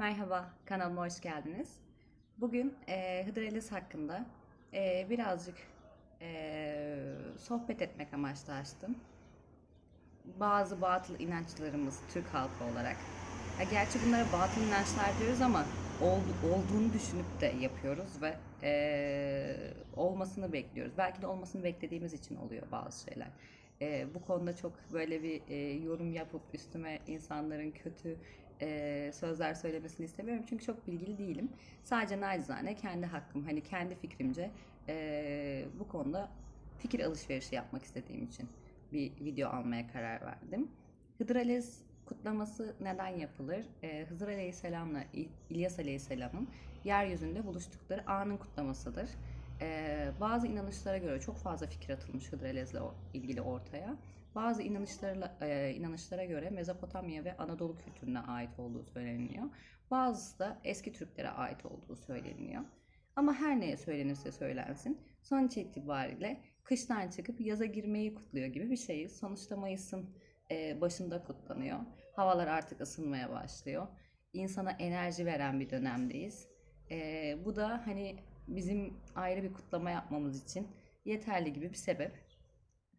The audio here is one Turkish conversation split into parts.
Merhaba, kanalıma hoş geldiniz. Bugün e, Hıdrellez hakkında e, birazcık e, sohbet etmek amaçlı açtım. Bazı batıl inançlarımız Türk halkı olarak. Ya gerçi bunlara batıl inançlar diyoruz ama ol- olduğunu düşünüp de yapıyoruz ve e, olmasını bekliyoruz. Belki de olmasını beklediğimiz için oluyor bazı şeyler. E, bu konuda çok böyle bir e, yorum yapıp üstüme insanların kötü e, sözler söylemesini istemiyorum çünkü çok bilgili değilim. Sadece nacizane kendi hakkım, hani kendi fikrimce e, bu konuda fikir alışverişi yapmak istediğim için bir video almaya karar verdim. Hıdrellez kutlaması neden yapılır? E, Hızır Aleyhisselam'la İlyas Aleyhisselam'ın yeryüzünde buluştukları anın kutlamasıdır. E, bazı inanışlara göre çok fazla fikir atılmış Hıdrellez'le o- ilgili ortaya. Bazı inanışlarla, e, inanışlara göre Mezopotamya ve Anadolu kültürüne ait olduğu söyleniyor. Bazısı da eski Türklere ait olduğu söyleniyor. Ama her neye söylenirse söylensin sonuç itibariyle kıştan çıkıp yaza girmeyi kutluyor gibi bir şeyiz. Sonuçta Mayıs'ın başında kutlanıyor. Havalar artık ısınmaya başlıyor. İnsana enerji veren bir dönemdeyiz. Bu da hani bizim ayrı bir kutlama yapmamız için yeterli gibi bir sebep.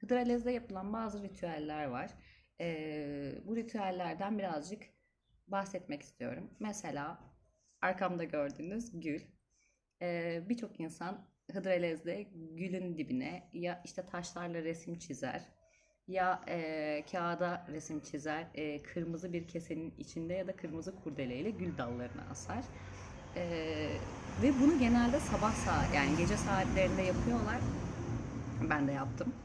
Hıdrellez'de yapılan bazı ritüeller var. Ee, bu ritüellerden birazcık bahsetmek istiyorum. Mesela arkamda gördüğünüz gül. Ee, Birçok insan Hıdrellez'de gülün dibine ya işte taşlarla resim çizer ya e, kağıda resim çizer, e, kırmızı bir kesenin içinde ya da kırmızı kurdeleyle gül dallarını asar. Ee, ve bunu genelde sabah saat yani gece saatlerinde yapıyorlar. Ben de yaptım.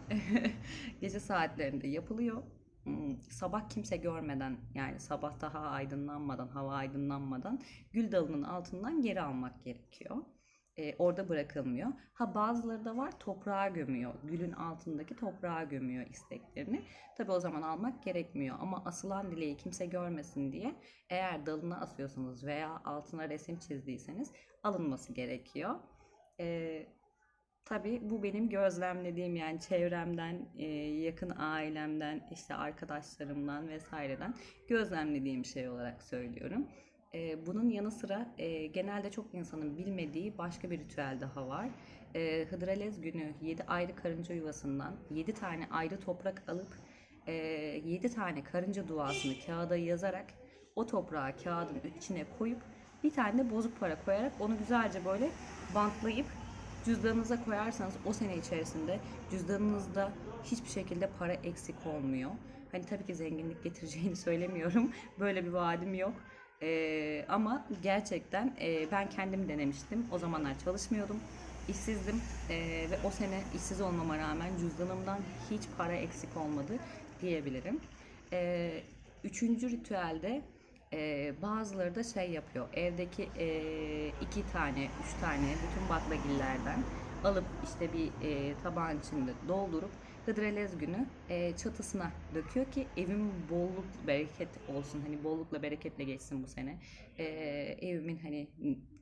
Gece saatlerinde yapılıyor. Hmm, Sabah kimse görmeden yani sabah daha aydınlanmadan, hava aydınlanmadan gül dalının altından geri almak gerekiyor. Ee, orada bırakılmıyor. Ha bazıları da var toprağa gömüyor. Gülün altındaki toprağa gömüyor isteklerini. Tabi o zaman almak gerekmiyor. Ama asılan dileği kimse görmesin diye eğer dalına asıyorsanız veya altına resim çizdiyseniz alınması gerekiyor. Ee, Tabii bu benim gözlemlediğim yani çevremden, e, yakın ailemden, işte arkadaşlarımdan vesaireden gözlemlediğim şey olarak söylüyorum. E, Bunun yanı sıra e, genelde çok insanın bilmediği başka bir ritüel daha var. Hıdrellez günü 7 ayrı karınca yuvasından 7 tane ayrı toprak alıp 7 tane karınca duasını kağıda yazarak o toprağı kağıdın içine koyup bir tane de bozuk para koyarak onu güzelce böyle bantlayıp cüzdanınıza koyarsanız o sene içerisinde cüzdanınızda hiçbir şekilde para eksik olmuyor. Hani tabii ki zenginlik getireceğini söylemiyorum. Böyle bir vaadim yok. Ee, ama gerçekten e, ben kendim denemiştim. O zamanlar çalışmıyordum. işsizdim Ee, ve o sene işsiz olmama rağmen cüzdanımdan hiç para eksik olmadı diyebilirim. Ee, üçüncü ritüelde ee, bazıları da şey yapıyor. Evdeki e, iki tane, üç tane bütün baklagillerden alıp işte bir e, tabağın içinde doldurup Hıdrellez günü e, çatısına döküyor ki evim bolluk bereket olsun. Hani bollukla bereketle geçsin bu sene. E, evimin hani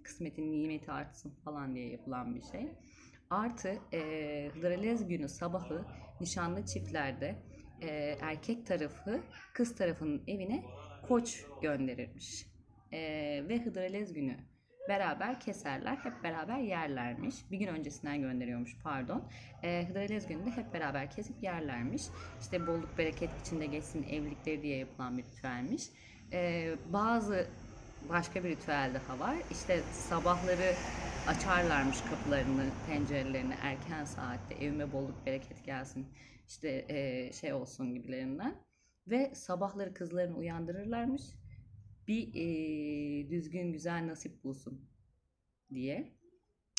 kısmetin nimeti artsın falan diye yapılan bir şey. Artı e, Hıdrellez günü sabahı nişanlı çiftlerde e, erkek tarafı kız tarafının evine koç gönderirmiş. E, ve Hıdrellez günü beraber keserler, hep beraber yerlermiş. Bir gün öncesinden gönderiyormuş pardon. E, Hıdrellez günü de hep beraber kesip yerlermiş. İşte bolluk bereket içinde geçsin evlilikleri diye yapılan bir ritüelmiş. E, bazı başka bir ritüel daha var. İşte sabahları açarlarmış kapılarını, pencerelerini erken saatte evime bolluk bereket gelsin işte e, şey olsun gibilerinden. Ve sabahları kızlarını uyandırırlarmış. Bir e, düzgün güzel nasip bulsun diye.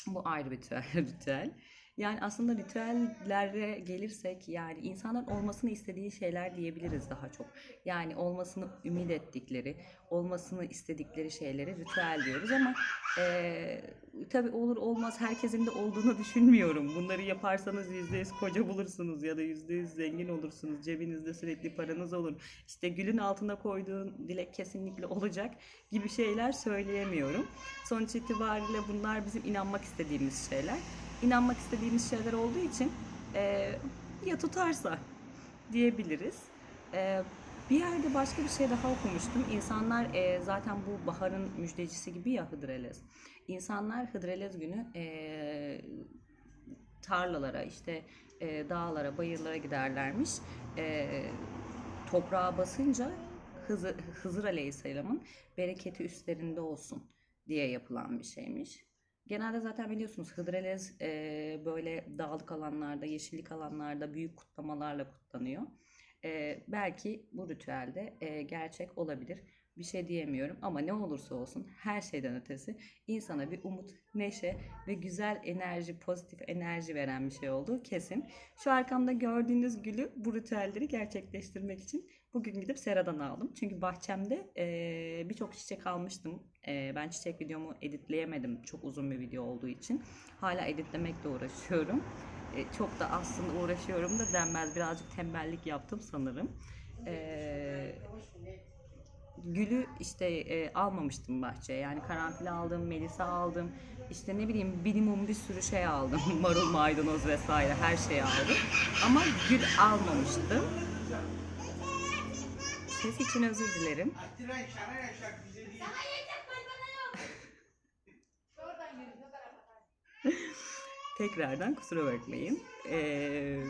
Bu ayrı bir ritüel. ritüel. Yani aslında ritüellere gelirsek yani insanların olmasını istediği şeyler diyebiliriz daha çok. Yani olmasını ümit ettikleri, olmasını istedikleri şeyleri ritüel diyoruz ama eee tabii olur olmaz herkesin de olduğunu düşünmüyorum. Bunları yaparsanız yüzde yüz koca bulursunuz ya da yüzde yüz zengin olursunuz. Cebinizde sürekli paranız olur. İşte gülün altına koyduğun dilek kesinlikle olacak gibi şeyler söyleyemiyorum. Sonuç itibariyle bunlar bizim inanmak istediğimiz şeyler. İnanmak istediğimiz şeyler olduğu için eee, ya tutarsa diyebiliriz. Eee, Bir yerde başka bir şey daha okumuştum. İnsanlar e, zaten bu baharın müjdecisi gibi ya Hıdrellez. İnsanlar Hıdrellez günü e, tarlalara, işte e, dağlara, bayırlara giderlermiş. E, toprağa basınca Hızır, Hızır Aleyhisselam'ın bereketi üstlerinde olsun diye yapılan bir şeymiş. Genelde zaten biliyorsunuz Hıdrellez e, böyle dağlık alanlarda, yeşillik alanlarda büyük kutlamalarla kutlanıyor. E, belki bu ritüelde e, gerçek olabilir. Bir şey diyemiyorum ama ne olursa olsun her şeyden ötesi insana bir umut, neşe ve güzel enerji, pozitif enerji veren bir şey olduğu kesin. Şu arkamda gördüğünüz gülü bu ritüelleri gerçekleştirmek için bugün gidip seradan aldım. Çünkü bahçemde e, birçok çiçek almıştım. Ben çiçek videomu editleyemedim çok uzun bir video olduğu için. Hala editlemekle uğraşıyorum. Çok da aslında uğraşıyorum da denmez. Birazcık tembellik yaptım sanırım. Gülü işte almamıştım bahçeye. Yani karanfil aldım, melisa aldım. İşte ne bileyim minimum bir sürü şey aldım. Marul, maydanoz vesaire her şeyi aldım. Ama gül almamıştım. Ses için özür dilerim. Tekrardan kusura bakmayın. Ee,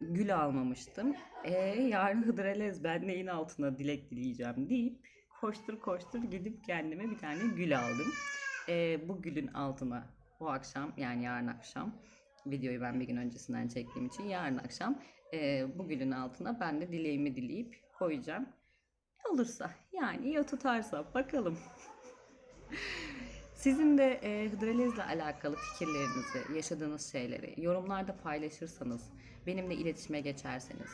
gül almamıştım. Ee, yarın Hıdrellez ben neyin altına dilek dileyeceğim deyip koştur koştur gidip kendime bir tane gül aldım. Ee, bu gülün altına bu akşam yani yarın akşam videoyu ben bir gün öncesinden çektiğim için yarın akşam e, bu gülün altına ben de dileğimi dileyip koyacağım. Olursa yani ya tutarsa bakalım. Sizin de e, Hıdrellez'le alakalı fikirlerinizi, yaşadığınız şeyleri yorumlarda paylaşırsanız, benimle iletişime geçerseniz,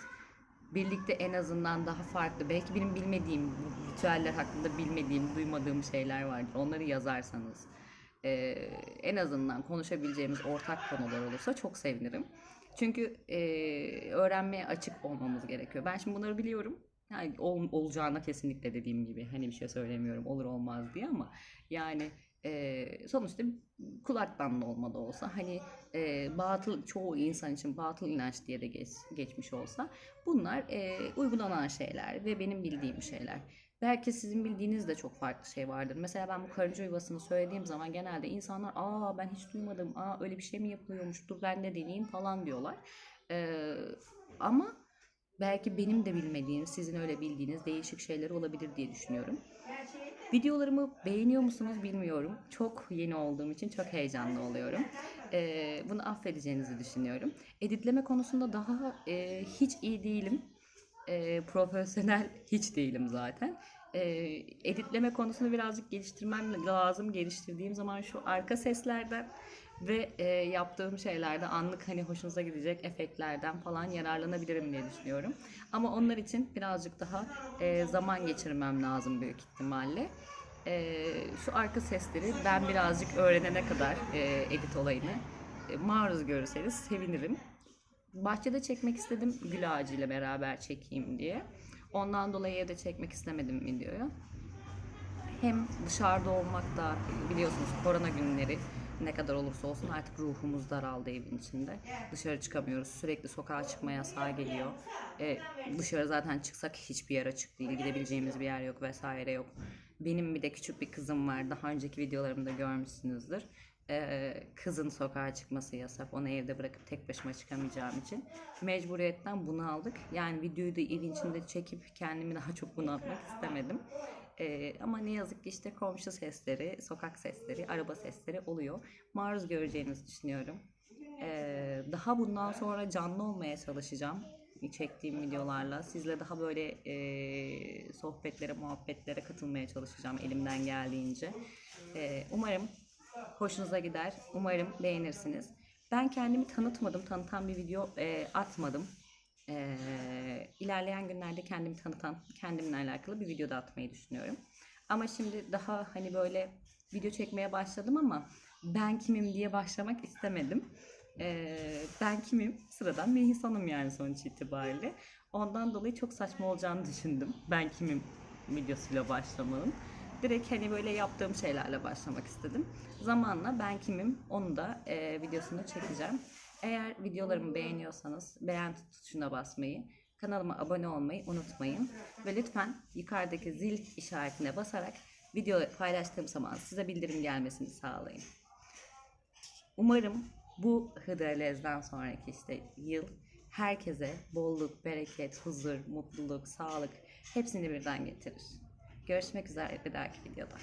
birlikte en azından daha farklı, belki benim bilmediğim, ritüeller hakkında bilmediğim, duymadığım şeyler vardır. Onları yazarsanız, e, en azından konuşabileceğimiz ortak konular olursa çok sevinirim. Çünkü e, öğrenmeye açık olmamız gerekiyor. Ben şimdi bunları biliyorum. Yani ol, olacağına kesinlikle dediğim gibi hani bir şey söylemiyorum olur olmaz diye ama yani e, sonuçta kulaktan da olmadı olsa hani e, batıl çoğu insan için batıl inanç diye de geç, geçmiş olsa bunlar e, uygulanan şeyler ve benim bildiğim şeyler. Belki sizin bildiğiniz de çok farklı şey vardır. Mesela ben bu karınca yuvasını söylediğim zaman genelde insanlar aa ben hiç duymadım, aa öyle bir şey mi yapılıyormuş, dur ben de deneyeyim falan diyorlar. Ee, ama belki benim de bilmediğim, sizin öyle bildiğiniz değişik şeyler olabilir diye düşünüyorum. Videolarımı beğeniyor musunuz bilmiyorum. Çok yeni olduğum için çok heyecanlı oluyorum. Ee, bunu affedeceğinizi düşünüyorum. Editleme konusunda daha e, hiç iyi değilim. E, profesyonel hiç değilim zaten. E, editleme konusunu birazcık geliştirmem lazım. Geliştirdiğim zaman şu arka seslerden ve e, yaptığım şeylerde anlık hani hoşunuza gidecek efektlerden falan yararlanabilirim diye düşünüyorum. Ama onlar için birazcık daha e, zaman geçirmem lazım büyük ihtimalle. E, şu arka sesleri ben birazcık öğrenene kadar e, edit olayını e, maruz görürseniz sevinirim. Bahçede çekmek istedim gül ağacıyla beraber çekeyim diye. Ondan dolayı evde çekmek istemedim videoyu. Hem dışarıda olmak da biliyorsunuz korona günleri ne kadar olursa olsun artık ruhumuz daraldı evin içinde. Dışarı çıkamıyoruz. Sürekli sokağa çıkma yasağı geliyor. E, dışarı zaten çıksak hiçbir yer açık değil. Gidebileceğimiz bir yer yok vesaire yok. Benim bir de küçük bir kızım var. Daha önceki videolarımda görmüşsünüzdür. Ee, kızın sokağa çıkması yasak. Onu evde bırakıp tek başıma çıkamayacağım için. Mecburiyetten bunu aldık. Yani videoyu da evin içinde çekip kendimi daha çok bunaltmak istemedim. Ee, ama ne yazık ki işte komşu sesleri, sokak sesleri, araba sesleri oluyor. Maruz göreceğinizi düşünüyorum. Ee, daha bundan sonra canlı olmaya çalışacağım çektiğim videolarla. Sizle daha böyle e, sohbetlere, muhabbetlere katılmaya çalışacağım elimden geldiğince. E, umarım hoşunuza gider. Umarım beğenirsiniz. Ben kendimi tanıtmadım, tanıtan bir video e, atmadım. E, ilerleyen günlerde kendimi tanıtan, kendimle alakalı bir video da atmayı düşünüyorum. Ama şimdi daha hani böyle video çekmeye başladım ama ben kimim diye başlamak istemedim. E, ben kimim? Sıradan bir insanım yani sonuç itibariyle. Ondan dolayı çok saçma olacağını düşündüm. Ben kimim videosuyla başlamanın direkt hani böyle yaptığım şeylerle başlamak istedim. Zamanla ben kimim onu da e, videosunu çekeceğim. Eğer videolarımı beğeniyorsanız beğen tuşuna basmayı, Kanalıma abone olmayı unutmayın. Ve lütfen yukarıdaki zil işaretine basarak video paylaştığım zaman size bildirim gelmesini sağlayın. Umarım bu Hıdrellez'den sonraki işte yıl herkese bolluk, bereket, huzur, mutluluk, sağlık hepsini birden getirir. Görüşmek üzere bir dahaki videoda.